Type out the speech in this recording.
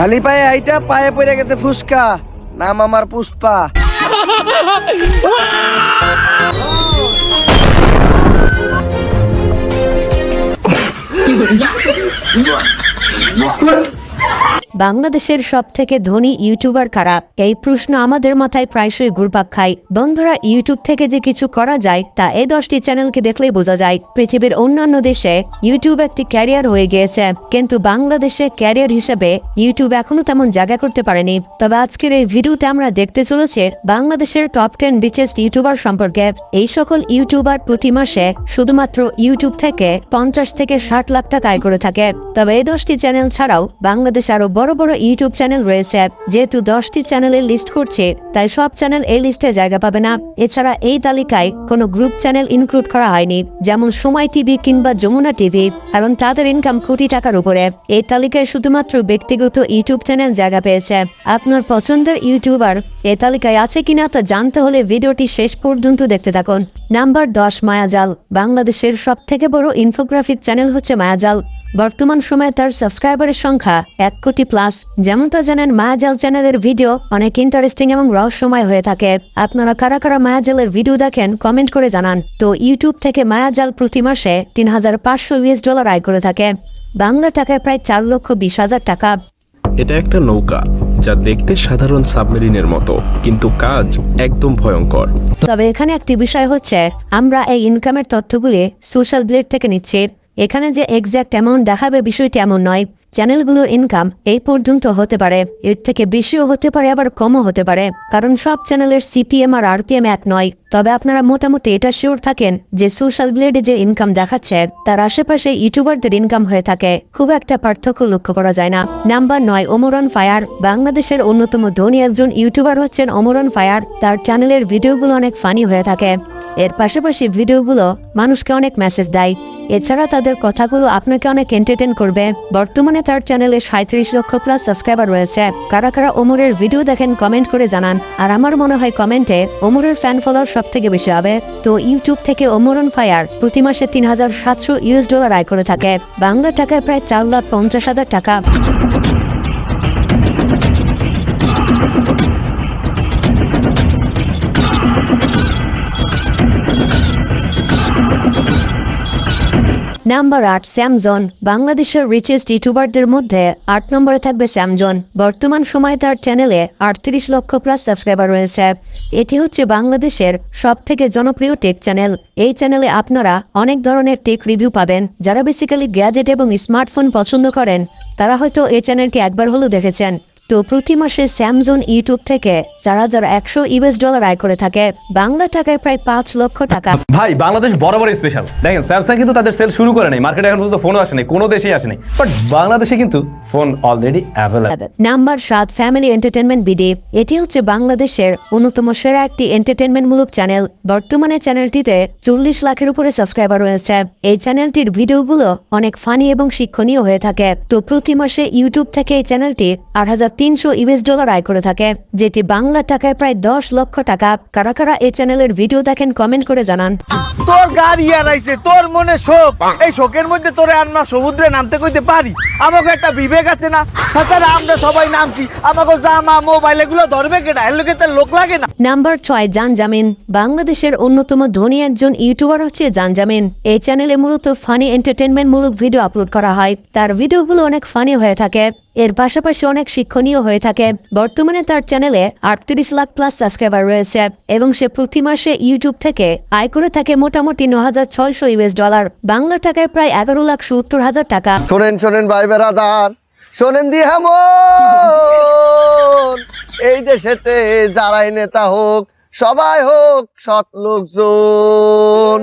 খালি পায়ে আইটা পায়ে পড়ে গেছে ফুসকা। নাম আমার পুষ্পা। বাংলাদেশের সব থেকে ধনী ইউটিউবার কারা? এই প্রশ্ন আমাদের মাথায় প্রায়শই ঘুরপাক খায়। বন্ধুরা, ইউটিউব থেকে যে কিছু করা যায়, তা এই দশটি চ্যানেলকে দেখলেই বোঝা যায়। পৃথিবীর অন্যান্য দেশে ইউটিউব একটি ক্যারিয়ার হয়ে গিয়েছে। কিন্তু বাংলাদেশে ক্যারিয়ার হিসেবে ইউটিউব এখনও তেমন জায়গা করতে পারেনি। তবে আজকের এই ভিডিওতে আমরা দেখতে চলেছে বাংলাদেশের টপ টেন রিচেস্ট ইউটিউবার সম্পর্কে। এই সকল ইউটিউবার প্রতি মাসে শুধুমাত্র ইউটিউব থেকে পঞ্চাশ থেকে ষাট লাখ টাকা আয় করে থাকে। তবে এই দশটি চ্যানেল ছাড়াও বাংলাদেশ আরও বড় বড় বড় ইউটিউব চ্যানেল রয়েছে, যেহেতু দশটি চ্যানেলের লিস্ট করছে, তাই সব চ্যানেল এই লিস্টে জায়গা পাবে না। এছাড়া এই তালিকায় কোনো গ্রুপ চ্যানেল ইনক্লুড করা হয়নি, যেমন সময় টিভি কিংবা যমুনা টিভি, কারণ তাদের ইনকাম কোটি টাকার উপরে। এই তালিকায় শুধুমাত্র ব্যক্তিগত ইউটিউব চ্যানেল জায়গা পেয়েছে। আপনার পছন্দের ইউটিউবার এই তালিকায় আছে কিনা তা জানতে হলে ভিডিওটি শেষ পর্যন্ত দেখতে থাকুন। নাম্বার দশ, মায়াজাল, বাংলাদেশের সব থেকে বড় ইনফোগ্রাফিক চ্যানেল হচ্ছে মায়াজাল। বর্তমান সময়ে তার সাবস্ক্রাইবারের সংখ্যা এক কোটি প্লাস যেমনটা জানেন মায়াজাল চ্যানেলের ভিডিও অনেক ইন্টারেস্টিং এবং রহস্যময় হয়ে থাকে। আপনারা কারা কারা মায়াজালের ভিডিও দেখেন কমেন্ট করে জানান। তো ইউটিউব থেকে মায়াজাল প্রতি মাসে তিন হাজার পাঁচশো ইউএস ডলার আয় করে থাকে। বাংলা টাকায় প্রায় চার লক্ষ বিশ হাজার টাকা। এটা একটা নৌকা যা দেখতে সাধারণ সাবমেরিনের মতো কিন্তু কাজ একদম ভয়ঙ্কর। তবে এখানে একটি বিষয় হচ্ছে আমরা এই ইনকামের তথ্যগুলি সোশ্যাল ব্লেড থেকে নিচ্ছি। এখানে যে এক্স্যাক্ট অ্যামাউন্ট দেখাবে বিষয়টি এমন নয়। চ্যানেলগুলোর ইনকাম এই পর্যন্ত হতে পারে। এর থেকে বেশিও হতে পারে, আবার কমও হতে পারে। কারণ সব চ্যানেলের সিপিএম আর আরপিএম এক নয়। তবে আপনারা মোটামুটি এটা শিওর থাকেন যে সোশ্যাল ব্লেডে যে ইনকাম দেখাচ্ছে, তার আশেপাশে ইউটিউবারদের ইনকাম হয়ে থাকে। খুব একটা পার্থক্য লক্ষ্য করা যায় না। নাম্বার নয় ওমরন ফায়ার বাংলাদেশের অন্যতম ধনী একজন ইউটিউবার হচ্ছেন ওমরন ফায়ার তার চ্যানেলের ভিডিওগুলো অনেক ফানি হয়ে থাকে। এর পাশাপাশি ভিডিওগুলো মানুষকে অনেক মেসেজ দেয়। এছাড়া তাদের কথাগুলো আপনাকে অনেক এন্টারটেন করবে। বর্তমানে তার চ্যানেলে সাঁত্রিশ লক্ষ প্লাস সাবস্ক্রাইবার রয়েছে। কারা কারা ওমরের ভিডিও দেখেন কমেন্ট করে জানান। আর আমার মনে হয় কমেন্টে ওমরের ফ্যান ফলোয়ার সব থেকে বেশি হবে। তো ইউটিউব থেকে ওমরন ফায়ার প্রতি মাসে তিন হাজার সাতশো ইউএস ডলার আয় করে থাকে। বাংলা টাকায় প্রায় চার লাখ পঞ্চাশ হাজার টাকা। নাম্বার আট, স্যামজন, বাংলাদেশের রিচেস্ট ইউটিউবারদের মধ্যে আট নম্বরে থাকবে স্যামজন। বর্তমান সময়ে তার চ্যানেলে আটত্রিশ লক্ষ প্লাস সাবস্ক্রাইবার রয়েছে। এটি হচ্ছে বাংলাদেশের সব থেকে জনপ্রিয় টেক চ্যানেল এই চ্যানেলে আপনারা অনেক ধরনের টেক রিভিউ পাবেন। যারা বেসিক্যালি গ্যাজেট এবং স্মার্টফোন পছন্দ করেন, তারা হয়তো এই চ্যানেলটি একবার হলেও দেখেছেন। তো প্রতি মাসে স্যামজন ইউটিউব থেকে চার হাজার একশো ইউএস ডলার আয় করে থাকে বাংলা টাকায় প্রায় পাঁচ লক্ষ টাকা। ভাই বাংলাদেশ বরাবর স্পেশাল দেখেন স্যামসাং কিন্তু তাদের সেল শুরু করে নাই। মার্কেটে এখন পর্যন্ত ফোনও আসেনি কোনো দেশেই আসেনি। বাট বাংলাদেশে কিন্তু ফোন অলরেডি অ্যাভেলেবল নাম্বার সাত ফ্যামিলি এন্টারটেনমেন্ট বিডি এটি হচ্ছে বাংলাদেশের অন্যতম সেরা একটি এন্টারটেনমেন্টমূলক চ্যানেল বর্তমানে চ্যানেলটিতে চল্লিশ লাখের উপরে সাবস্ক্রাইবার রয়েছে। এই চ্যানেলটির ভিডিওগুলো অনেক ফানি এবং শিক্ষণীয় হয়ে থাকে। তো প্রতি মাসে ইউটিউব থেকে এই চ্যানেলটি আট হাজার তিনশো ইউএস ডলার আয় করে থাকে যেটি বাংলা টাকায় প্রায় দশ লক্ষ টাকা। কারা কারা এই চ্যানেলের ভিডিও দেখেন কমেন্ট করে জানান। তোর গাড়ি হারাইছে তোর মনে শোক। এই শোকের মধ্যে তোরে আমরা সমুদ্রে নামতে কইতে পারি। আমাকে একটা বিবেক আছে না? তাছাড়া আমরা সবাই নামছি। আমাকে জামা মোবাইল এগুলো ধরবে কেটা এর লোকে তার লোক লাগে না। নাম্বার ছয় জানজামিন। বাংলাদেশের অন্যতম ধনী একজন ইউটিউবার হচ্ছে জানজামিন। এই চ্যানেলে মূলত ফানি এন্টারটেনমেন্ট মূলক ভিডিও আপলোড করা হয়। তার ভিডিওগুলো অনেক ফানি হয়ে থাকে। এর পাশাপাশি অনেক শিক্ষণীয় হয়ে থাকে। বর্তমানে তার চ্যানেলে আটত্রিশ লাখ প্লাস সাবস্ক্রাইবার রয়েছে এবং সে প্রতি মাসে ইউটিউব থেকে আয় করে থাকে মোটামুটি ন হাজার ছয়শো ইউএস ডলার বাংলা টাকায় প্রায় এগারো লাখ সত্তর হাজার টাকা। শোনেন শোনেন ভাই বেড়াদার শোনেন দি হেমন। এই দেশেতে যারাই নেতা হোক সবাই হোক সৎ লোকজন।